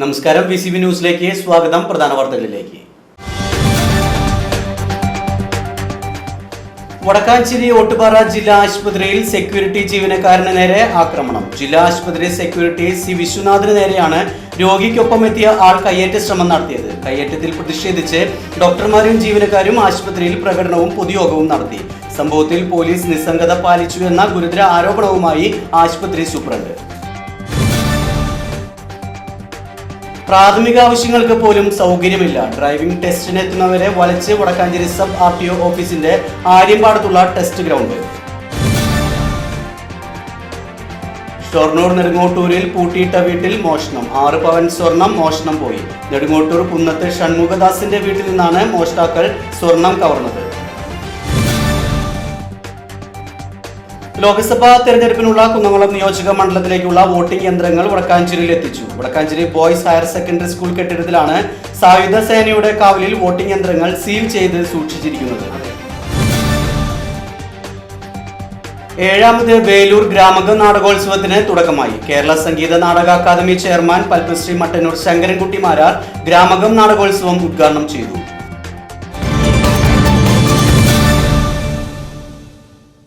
നമസ്കാരം. V C B ന്യൂസിലേക്ക് സ്വാഗതം. പ്രധാന വാർത്തകളിലേക്ക്. വടക്കാഞ്ചേരി ഓട്ടുപാറ ജില്ലാ ആശുപത്രിയിൽ സെക്യൂരിറ്റി ജീവനക്കാരന് നേരെ ആക്രമണം. ജില്ലാ ആശുപത്രി സെക്യൂരിറ്റി സി വിശ്വനാഥിന് നേരെയാണ് രോഗിക്കൊപ്പം എത്തിയ ആൾ കയ്യേറ്റ ശ്രമം നടത്തിയത്. കയ്യേറ്റത്തിൽ പ്രതിഷേധിച്ച് ഡോക്ടർമാരും ജീവനക്കാരും ആശുപത്രിയിൽ പ്രകടനവും പൊതുയോഗവും നടത്തി. സംഭവത്തിൽ പോലീസ് നിസ്സംഗത പാലിച്ചു എന്ന ഗുരുതര ആരോപണവുമായി ആശുപത്രി സൂപ്രണ്ട്. പ്രാഥമിക ആവശ്യങ്ങൾക്ക് പോലും സൗകര്യമില്ല. ഡ്രൈവിംഗ് ടെസ്റ്റിന് എത്തുന്നവരെ വലച്ച് Vadakkanchery sub R T O ഓഫീസിന്റെ ആര്യമ്പാടത്തുള്ള ടെസ്റ്റ് ഗ്രൗണ്ട് ഷൊർണൂർ നെടുങ്ങോട്ടൂരിൽ പൂട്ടിയിട്ട വീട്ടിൽ മോഷണം. ആറ് പവൻ സ്വർണം മോഷണം പോയി. നെടുങ്ങോട്ടൂർ കുന്നത്ത് ഷൺമുഖദാസിന്റെ വീട്ടിൽ നിന്നാണ് മോഷ്ടാക്കൾ സ്വർണം കവർന്നത്. ലോക്സഭാ തെരഞ്ഞെടുപ്പിനുള്ള കുന്നംകുളം നിയോജക മണ്ഡലത്തിലേക്കുള്ള വോട്ടിംഗ് യന്ത്രങ്ങൾ വടക്കാഞ്ചേരിയിൽ എത്തിച്ചു. Vadakkanchery boys higher secondary school കെട്ടിടത്തിലാണ് സായുധ സേനയുടെ കാവലിൽ വോട്ടിംഗ് യന്ത്രങ്ങൾ സീൽ ചെയ്ത് സൂക്ഷിച്ചിരിക്കുന്നത്. ഏഴാമത് വേലൂർ ഗ്രാമക നാടകോത്സവത്തിന് തുടക്കമായി. കേരള സംഗീത നാടക അക്കാദമി ചെയർമാൻ പത്മശ്രീ മട്ടന്നൂർ ശങ്കരൻകുട്ടി മാരാർ ഗ്രാമകം നാടകോത്സവം ഉദ്ഘാടനം ചെയ്തു.